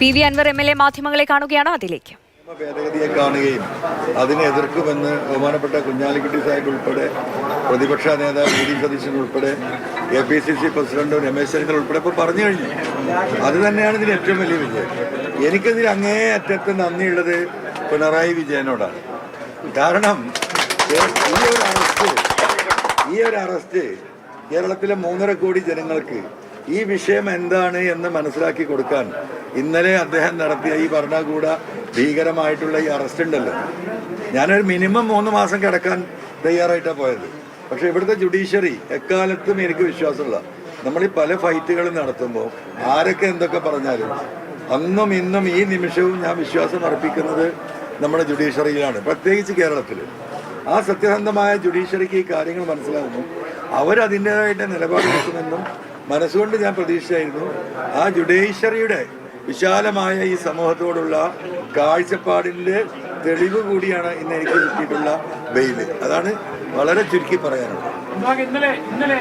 P V Anwar M L A മാധ്യമങ്ങളെ കാണുകയാണ് അതിലേക്ക്. ഭേദഗതിയെ കാണുകയും അതിനെ എതിർക്കുമെന്ന് ബഹുമാനപ്പെട്ട കുഞ്ഞാലിക്കുട്ടി സാഹിബ് ഉൾപ്പെടെ പ്രതിപക്ഷ നേതാവ് വി ഡി സതീശൻ ഉൾപ്പെടെ A P C C president Ramesh Chennithala ഉൾപ്പെടെ ഇപ്പോൾ പറഞ്ഞു കഴിഞ്ഞു. അത് തന്നെയാണ് ഇതിന് ഏറ്റവും വലിയ വിജയം. എനിക്കതിൽ അങ്ങേ അറ്റത്ത് നന്ദിയുള്ളത് പിണറായി വിജയനോടാണ്. കാരണം ഈ ഒരു അറസ്റ്റ് ഈ ഒരു അറസ്റ്റ് കേരളത്തിലെ മൂന്നര കോടി ജനങ്ങൾക്ക് ഈ വിഷയം എന്താണ് എന്ന് മനസ്സിലാക്കി കൊടുക്കാൻ ഇന്നലെ അദ്ദേഹം നടത്തിയ ഈ ഭരണകൂട ഭീകരമായിട്ടുള്ള ഈ അറസ്റ്റ് ഉണ്ടല്ലോ. ഞാനൊരു മിനിമം മൂന്ന് മാസം കിടക്കാൻ തയ്യാറായിട്ടാണ് പോയത്. പക്ഷെ ഇവിടുത്തെ ജുഡീഷ്യറി എക്കാലത്തും എനിക്ക് വിശ്വാസമുള്ള നമ്മൾ ഈ പല ഫൈറ്റുകൾ നടത്തുമ്പോൾ ആരൊക്കെ എന്തൊക്കെ പറഞ്ഞാലും അന്നും ഇന്നും ഈ നിമിഷവും ഞാൻ വിശ്വാസം അർപ്പിക്കുന്നത് നമ്മുടെ ജുഡീഷ്യറിയിലാണ് പ്രത്യേകിച്ച് കേരളത്തിൽ. ആ സത്യസന്ധമായ ജുഡീഷ്യറിക്ക് ഈ കാര്യങ്ങൾ മനസ്സിലാകുന്നു അവരതിന്റെതായിട്ട് നിലപാടെടുക്കുമെന്നും മനസ്സുകൊണ്ട് ഞാൻ പ്രതീക്ഷിച്ചായിരുന്നു ആ ജുഡീഷ്യറിയുടെ വിശാലമായ ഈ സമൂഹത്തോടുള്ള കാഴ്ചപ്പാടിന്റെ തെളിവ് കൂടിയാണ് ഇന്ന് എനിക്ക് കിട്ടിയിട്ടുള്ള വെയിൽ അതാണ് വളരെ ചുരുക്കി പറയാനുള്ളത്. ഇന്നലെ ഇന്നലെ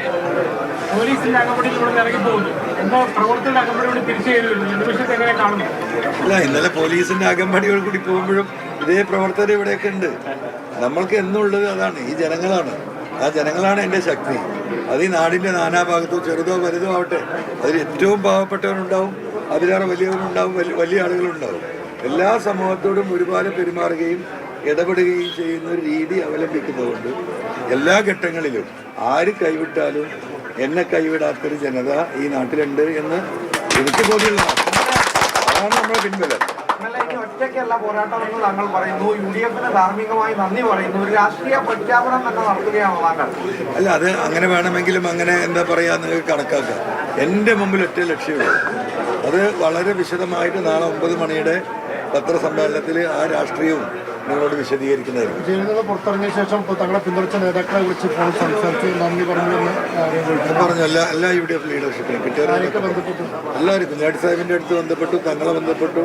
പോലീസിന്റെ അകമ്പടിയിൽ ഇവിടെ ഇറങ്ങി പോകുന്നു അകമ്പടിയോട് അല്ല ഇന്നലെ പോലീസിന്റെ അകമ്പടികൾ കൂടി പോകുമ്പോഴും ഇതേ പ്രവർത്തകർ ഇവിടെയൊക്കെ ഉണ്ട്. നമ്മൾക്ക് എന്നുള്ളത് അതാണ് ഈ ജനങ്ങളാണ്. ആ ജനങ്ങളാണ് എന്റെ ശക്തി. അത് ഈ നാടിന്റെ നാനാഭാഗത്തോ ചെറുതോ വലുതോ ആവട്ടെ അതിൽ ഏറ്റവും പാവപ്പെട്ടവരുണ്ടാവും അതിലേറെ വലിയവരുണ്ടാവും വലിയ വലിയ ആളുകളുണ്ടാവും. എല്ലാ സമൂഹത്തോടും ഒരുപാട് പെരുമാറുകയും ഇടപെടുകയും ചെയ്യുന്ന ഒരു രീതി അവലംബിക്കുന്നതുകൊണ്ട് എല്ലാ ഘട്ടങ്ങളിലും ആര് കൈവിട്ടാലും എന്നെ കൈവിടാത്തൊരു ജനത ഈ നാട്ടിലുണ്ട് എന്ന് എനിക്ക് ബോധ്യമുള്ളതാണ്. അതാണ് നമ്മുടെ പിൻബലം. ഒറ്റയ്ക്കല്ല പോരാട്ടം എന്ന് താങ്കൾ പറയുന്നു. യു ഡി എഫിന് ധാർമ്മികമായി നന്ദി പറയുന്നു. ഒരു രാഷ്ട്രീയ പ്രഖ്യാപനം തന്നെ നടത്തുകയാണോ താങ്കൾ? അല്ല അത് അങ്ങനെ വേണമെങ്കിലും അങ്ങനെ എന്താ പറയാ നിങ്ങൾക്ക് കണക്കാക്കാം. എന്റെ മുമ്പിൽ ഒറ്റ ലക്ഷ്യമുള്ളൂ അത് വളരെ വിശദമായിട്ട് നാളെ ഒമ്പത് മണിയുടെ പത്രസമ്മേളനത്തിൽ ആ രാഷ്ട്രീയവും നിങ്ങളോട് വിശദീകരിക്കുന്നതായിരിക്കും. ജയിലിൽ പുറത്തിറങ്ങിയ ശേഷം തങ്ങളെ പിന്തുണച്ച നേതാക്കളെ വിളിച്ച് ഫോൺ സംസാരിച്ച് നന്ദി പറഞ്ഞു പറഞ്ഞു എല്ലാ എല്ലാ യു ഡി എഫ് ലീഡർഷിപ്പിനും കിട്ടിയ ബന്ധപ്പെട്ടു. എല്ലാവരും സാഹിബിന്റെ സാഹിബിന്റെ അടുത്ത് ബന്ധപ്പെട്ടു തങ്ങളെ ബന്ധപ്പെട്ടു.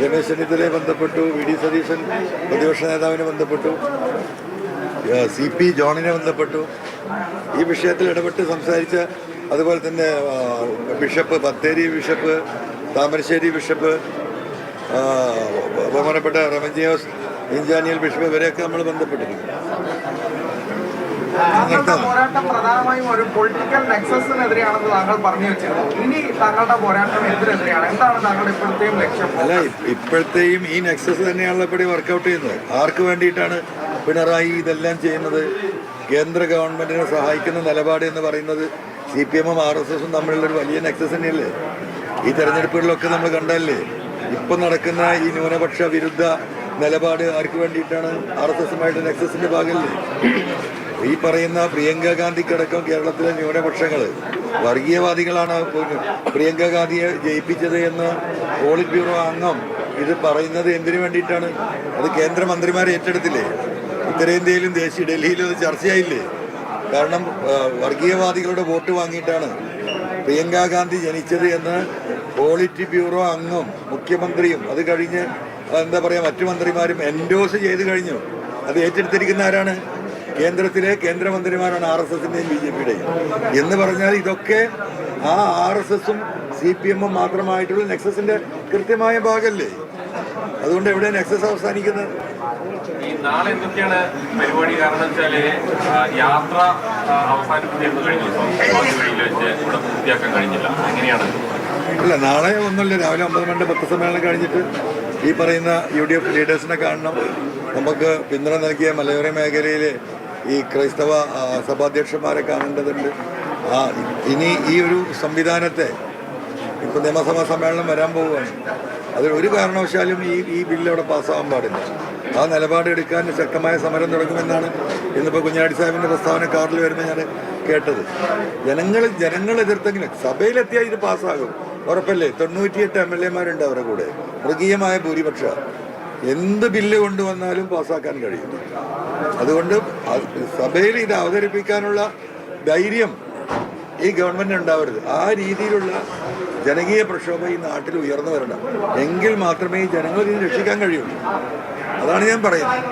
രമേശ് ചെന്നിത്തലയെ ബന്ധപ്പെട്ടു വി. ഡി. സതീശൻ പ്രതിപക്ഷ നേതാവിനെ ബന്ധപ്പെട്ടു സി. പി. ജോണിനെ ബന്ധപ്പെട്ടു. ഈ വിഷയത്തിൽ ഇടപെട്ട് സംസാരിച്ച അതുപോലെ തന്നെ bishop Bathery bishop Thamarassery bishop ബഹുമാനപ്പെട്ട റമജിയോസ് ഇഞ്ചാനിയൽ ബിഷപ്പ് ഇവരെയൊക്കെ നമ്മൾ ബന്ധപ്പെട്ടിട്ടുണ്ട് താങ്കളുടെ പോരാട്ടം പ്രധാനമായും ഒരു പൊളിറ്റിക്കൽ നെക്സസിനെതിരെയാണെന്ന് താങ്കൾ പറഞ്ഞു വെച്ചിരുന്നു. ഇനി താങ്കളുടെ പോരാട്ടം എന്തിനെതിരെയാണ്? എന്താണ് താങ്കളുടെ ഇപ്പോഴത്തെയും ലക്ഷ്യം? അല്ല ഇപ്പ- ഇപ്പോഴത്തെയും ഈ നെക്സസ് തന്നെയാണല്ലോ ഇവിടെ വർക്കൗട്ട് ചെയ്യുന്നത്. ആർക്ക് വേണ്ടിയിട്ടാണ് പിണറായി ഇതെല്ലാം ചെയ്യുന്നത്? കേന്ദ്ര ഗവൺമെന്റിനെ സഹായിക്കുന്ന നിലപാട് എന്ന് പറയുന്നത് സി പി എമ്മും ആർ എസ് എസും തമ്മിലുള്ള ഒരു വലിയ നെക്സസ് തന്നെയല്ലേ? ഈ തെരഞ്ഞെടുപ്പുകളിലൊക്കെ നമ്മൾ കണ്ടല്ലേ ഇപ്പൊ നടക്കുന്ന ഈ ന്യൂനപക്ഷ വിരുദ്ധ നിലപാട് ആർക്ക് വേണ്ടിയിട്ടാണ് ആർ എസ് എസുമായിട്ട് നെക്സസിന്റെ ഭാഗമല്ലേ ഈ പറയുന്ന പ്രിയങ്ക ഗാന്ധിക്കടക്കം കേരളത്തിലെ ന്യൂനപക്ഷങ്ങൾ വർഗീയവാദികളാണ് പ്രിയങ്ക ഗാന്ധിയെ ജയിപ്പിച്ചത് എന്ന് പോളിറ്റ് ബ്യൂറോ അംഗം ഇത് പറയുന്നത് എന്തിനു വേണ്ടിയിട്ടാണ്? അത് കേന്ദ്രമന്ത്രിമാരെ ഏറ്റെടുത്തില്ലേ? ഉത്തരേന്ത്യയിലും ദേശീയ ഡൽഹിയിലും അത് ചർച്ചയായില്ലേ? കാരണം വർഗീയവാദികളുടെ വോട്ട് വാങ്ങിയിട്ടാണ് പ്രിയങ്ക ഗാന്ധി ജനിച്ചത് എന്ന് പോളിറ്റ് ബ്യൂറോ അംഗം മുഖ്യമന്ത്രിയും അത് കഴിഞ്ഞ് എന്താ പറയുക മറ്റു മന്ത്രിമാരും എൻഡോസ് ചെയ്ത് കഴിഞ്ഞു. അത് ഏറ്റെടുത്തിരിക്കുന്ന ആരാണ്? കേന്ദ്രത്തിലെ കേന്ദ്രമന്ത്രിമാരാണ് ആർ എസ് എസിന്റെയും ബി ജെ പിയുടെയും. എന്ന് പറഞ്ഞാൽ ഇതൊക്കെ ആ ആർ എസ് എസും സി പി എമ്മും മാത്രമായിട്ടുള്ള നെക്സസിന്റെ കൃത്യമായ ഭാഗമല്ലേ അതുകൊണ്ട് എവിടെ നെക്സസ് അവസാനിക്കുന്നത്? ഈ നാളെ എന്തൊക്കെയാണ് പരിപാടി? കാരണം വെച്ചാൽ യാത്ര ആ, അവസാനിപ്പിച്ചിരുന്നു കഴിഞ്ഞ. ദിവസം വഴിയിൽ വെച്ച് ഇവിടെ പൂർത്തിയാക്കാൻ കഴിഞ്ഞില്ല. അല്ല നാളെ ഒന്നുമില്ല രാവിലെ ഒമ്പത് മണിയുടെ പത്രസമ്മേളനം കഴിഞ്ഞിട്ട് ഈ പറയുന്ന യു ഡി എഫ് ലീഡേഴ്സിനെ കാണണം. നമുക്ക് പിന്തുണ നൽകിയ മലയോര മേഖലയിലെ ഈ ക്രൈസ്തവ സഭാധ്യക്ഷന്മാരെ കാണേണ്ടതുണ്ട്. ഇനി ഈ ഒരു സംവിധാനത്തെ ഇപ്പോൾ നിയമസഭാ സമ്മേളനം വരാൻ പോവുകയാണ്. അതിൽ ഒരു കാരണവശാലും ഈ ഈ ബില്ല് അവിടെ പാസ്സാവാൻ പാടില്ല. ആ നിലപാടെടുക്കാൻ ശക്തമായ സമരം തുടങ്ങുമെന്നാണ് ഇന്നിപ്പോൾ കുഞ്ഞാടി സാഹിബിന്റെ പ്രസ്താവന കാറിൽ വരുമ്പോൾ ഞാൻ കേട്ടത്. ജനങ്ങൾ ജനങ്ങൾ എതിർത്തെങ്കിലും സഭയിലെത്തിയാൽ ഇത് പാസ്സാകും. ഉറപ്പല്ലേ? തൊണ്ണൂറ്റിയെട്ട് എം എൽ എമാരുണ്ട് അവരുടെ കൂടെ. മൃഗീയമായ ഭൂരിപക്ഷ. എന്ത് ബില്ല് കൊണ്ടുവന്നാലും പാസ്സാക്കാൻ കഴിയും. അതുകൊണ്ട് സഭയിൽ ഇത് അവതരിപ്പിക്കാനുള്ള ധൈര്യം ഈ ഗവൺമെന്റ് ഉണ്ടാവരുത്. ആ രീതിയിലുള്ള ജനകീയ പ്രക്ഷോഭം ഈ നാട്ടിൽ ഉയർന്നു വരണം. എങ്കിൽ മാത്രമേ ഈ ജനങ്ങൾ ഇത് രക്ഷിക്കാൻ കഴിയുള്ളൂ. അതാണ് ഞാൻ പറയുന്നത്.